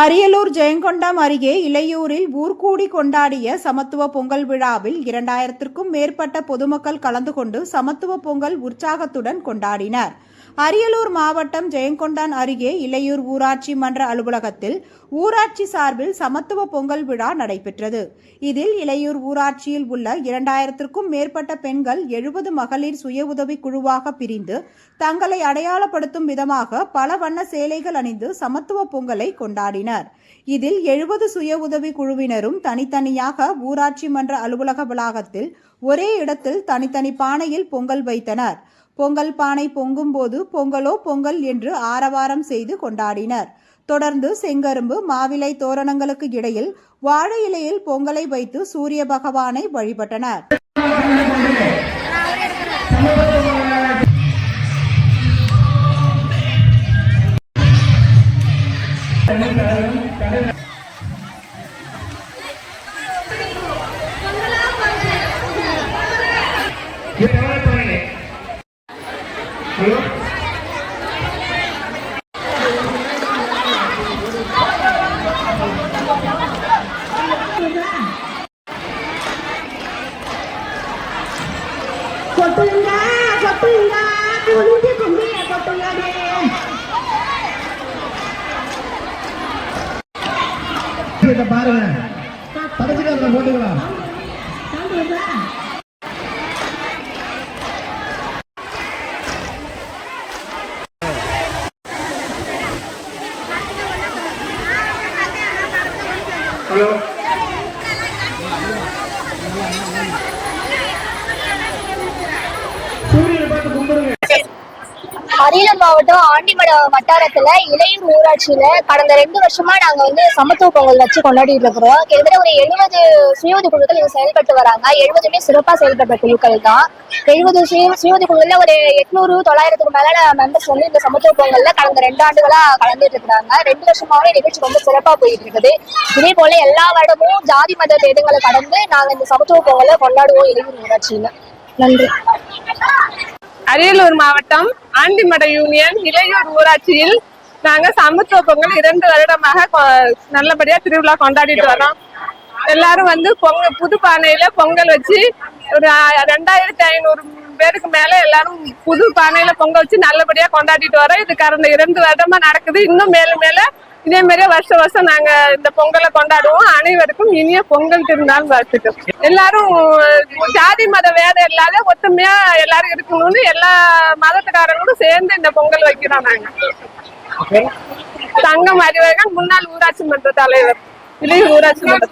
அரியலூர் ஜெயங்கொண்டம் அருகே இளையூரில் ஊர்கூடி கொண்டாடிய சமத்துவ பொங்கல் விழாவில் இரண்டாயிரத்திற்கும் மேற்பட்ட பொதுமக்கள் கலந்து கொண்டு சமத்துவ பொங்கல் உற்சாகத்துடன் கொண்டாடினர். அரியலூர் மாவட்டம் ஜெயங்கொண்டான் அருகே இளையூர் ஊராட்சி மன்ற அலுவலகத்தில் ஊராட்சி சார்பில் சமத்துவ பொங்கல் விழா நடைபெற்றது. இதில் இளையூர் ஊராட்சியில் உள்ள இரண்டாயிரத்திற்கும் மேற்பட்ட பெண்கள் எழுபது மகளிர் சுய உதவி குழுவாக பிரிந்து தங்களை அடையாளப்படுத்தும் விதமாக பல வண்ண சேலைகள் அணிந்து சமத்துவ பொங்கலை கொண்டாடினர். இதில் எழுபது சுய உதவி குழுவினரும் தனித்தனியாக ஊராட்சி மன்ற அலுவலக வளாகத்தில் ஒரே இடத்தில் தனித்தனி பானையில் பொங்கல் வைத்தனர். பொங்கல் பானை பொங்கும் போது பொங்கலோ பொங்கல் என்று ஆரவாரம் செய்து கொண்டாடினர். தொடர்ந்து செங்கரும்பு மாவிலை தோரணங்களுக்கு இடையில் வாழை இலையில் பொங்கலை வைத்து சூரிய பகவானை வழிபட்டனர். குளிஞ்சு கும்பிய கொட்டுங்கடே இதை பாருங்க. படைச்சுக்காரங்க போட்டுக்கலாம் ஹலோ. அரியலூர் மாவட்டம் ஆண்டிமடம் வட்டாரத்துல இளையூர் ஊராட்சியில கடந்த ரெண்டு வருஷமா நாங்க வந்து சமத்துவ பொங்கல் வச்சு கொண்டாடிட்டு இருக்கிறோம். கிட்டத்தட்ட ஒரு எழுபது சுயோதி குழுக்கள் இங்க செயல்பட்டு வராங்க. எழுபதுமே சிறப்பா செயல்பட்ட குழுக்கள் தான். எழுபது சுய சுயோதி குழுல ஒரு எட்நூறு தொள்ளாயிரத்துக்கு மேல மெம்பர்ஸ் வந்து இந்த சமத்துவ பொங்கல்ல கடந்த ரெண்டு ஆண்டுகளா கலந்துட்டு இருக்கிறாங்க. ரெண்டு வருஷமாவே நிகழ்ச்சி ரொம்ப சிறப்பா போயிட்டு இருக்குது. இதே போல எல்லா வருடமும் ஜாதி மத பேதங்களை கடந்து நாங்க இந்த சமத்துவ பொங்கலை கொண்டாடுவோம் இளையூர் ஊராட்சியில. நன்றி. அரியலூர் மாவட்டம் ஆண்டிமட யூனியன் இளையூர் ஊராட்சியில் நாங்க சமுத்துவ பொங்கல் இரண்டு வருடமாக நல்லபடியா திருவிழா கொண்டாடிட்டு வரோம். எல்லாரும் வந்து பொங்கல் புது பானையில பொங்கல் வச்சு ஒரு ரெண்டாயிரத்தி ஐநூறு பேருக்கு மேல எல்லாரும் புது பானையில பொங்கல் வச்சு நல்லபடியா கொண்டாடிட்டு வரோம். இது கடந்த இரண்டு வருடமா நடக்குது. இன்னும் மேலும் மேல இதே மாதிரியே வருஷம் வருஷம் நாங்க இந்த பொங்கலை கொண்டாடுவோம். அனைவருக்கும் இனிய பொங்கல் திருநாள் வாழ்த்துக்கள். எல்லாரும் ஜாதி மத வேதம் இல்லாத ஒத்துமையா எல்லாரும் இருக்கணும்னு எல்லா மதத்துக்காரங்களும் சேர்ந்து இந்த பொங்கல் வைக்கிறோம் நாங்க. தங்கம் அறிவகன் முன்னாள் ஊராட்சி மன்ற தலைவர். இளைய ஊராட்சி மன்ற